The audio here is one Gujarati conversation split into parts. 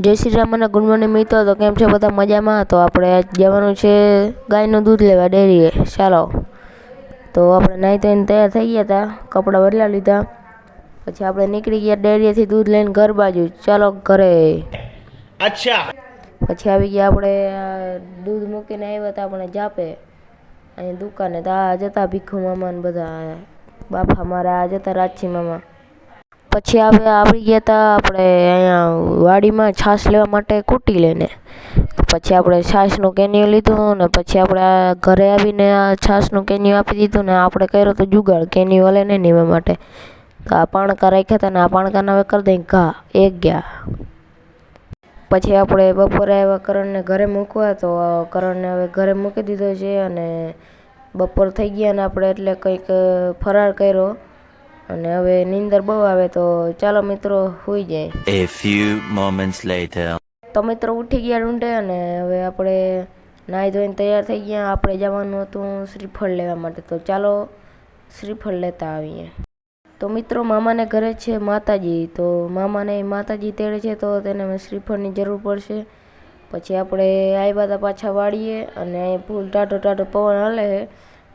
જય શ્રી રામ અને ગુડ મોર્નિંગ મિત્રો. તો કેમ છે બધા મજામાં? તો આપણે જવાનું છે ગાયનું દૂધ લેવા ડેરીએ. ચાલો. તો આપણે નાહી ધોઈને તૈયાર થઈ ગયા હતા. કપડાં બદલા લીધા. પછી આપણે નીકળી ગયા ડેરીએથી દૂધ લઈને ઘર બાજુ. ચાલો ઘરે. અચ્છા. પછી આવી ગયા આપણે દૂધ મૂકીને આવ્યા હતા આપણે જાપે. અહીં દુકાને તો આ જતા ભીખુ મામા ને બધા. બાફા મારા આ જતા રાજી મામા. પછી હવે આવી ગયા હતા આપણે અહીંયા વાડીમાં છાશ લેવા માટે કૂટી લઈને. પછી આપણે છાશનું કેનિયું લીધું ને પછી આપણે ઘરે આવીને આ છાશનું કેનિયું આપી દીધું ને આપણે કર્યો તો જુગાડ, કેનિયું હલે નહીં એવા માટે. તો આ પાણકા રાખ્યા હતા ને આ પાણકાના હવે કરી દઈ ઘા, એક ગયા. પછી આપણે બપોરે આવ્યા કરણને ઘરે મૂકવા તો કરણને હવે ઘરે મૂકી દીધો છે અને બપોર થઈ ગયા ને આપણે એટલે કંઈક ફરાર કર્યો. અને હવે નીંદર બહુ આવે તો ચાલો મિત્રો હોઈ જાય. A few moments later. તો મિત્રો ઉઠી ગયા ઊંડે અને હવે આપણે નાહી ધોઈને તૈયાર થઈ ગયા. આપણે જવાનું હતું શ્રીફળ લેવા માટે. તો ચાલો શ્રીફળ લેતા આવીએ. તો મિત્રો મામાને ઘરે છે માતાજી. તો મામાને માતાજી તેડે છે તો તેને શ્રીફળની જરૂર પડશે. પછી આપણે આવ્યા હતા પાછા વાળીએ અને ભૂલ ફૂલ ટાટો ટાઢો પવન હાલે છે.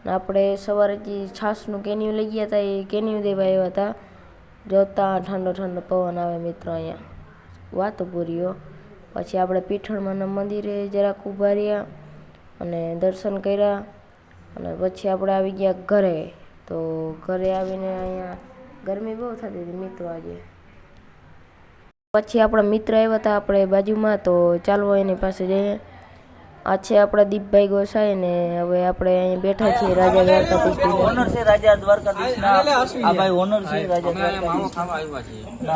આપણે સવારે જે છાશનું કેનિયું લઈ ગયા હતા એ કેનિયું દેવા આવ્યા હતા જોતા ઠંડો ઠંડો પવન આવે મિત્રો અહીંયા. વાતો પૂરીઓ પછી આપણે પીઠળમાંના મંદિરે જરાક ઊભા રહ્યા અને દર્શન કર્યા અને પછી આપણે આવી ગયા ઘરે. તો ઘરે આવીને અહીંયા ગરમી બહુ થતી હતી મિત્રો આજે. પછી આપણા મિત્ર આવ્યા હતા આપણે બાજુમાં, તો ચાલવો એની પાસે જઈએ. આ છે આપણા દીપભાઈ ગોસાઈ ને હવે આપણે અહીં બેઠા છીએ રાજા દ્વારકાધીશ ઓનર છે રાજા દ્વારકાધીશના. આ ભાઈ ઓનર છે રાજા દ્વારકાધીશ ખાવા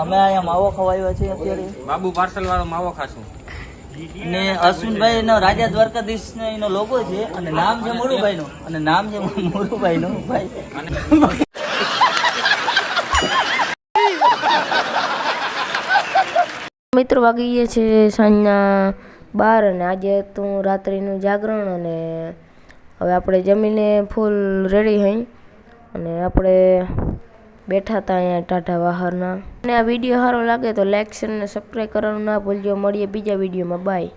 અમે અહીંયા માવો ખાવા આવ્યા છીએ અત્યારે. બાબુ પાર્સલ વાળો માવો ખાશું. ને અશ્વિનભાઈ નો રાજા દ્વારકાધીશ એનો લોગો છે અને નામ છે મોરુભાઈ નું અને નામ છે મોરુભાઈ નું ભાઈ. મિત્રો વાગી ગયા છે સાંજના બાર અને આજે હતું રાત્રિનું જાગરણ અને હવે આપણે જમીને ફૂલ રેડી હઈ અને આપણે બેઠા હતા અહીંયા ટાઢા વાહરના. અને આ વીડિયો સારો લાગે તો લાઈક શેર અને સબસ્ક્રાઈબ કરવાનું ના ભૂલજો. મળીએ બીજા વિડીયોમાં. બાય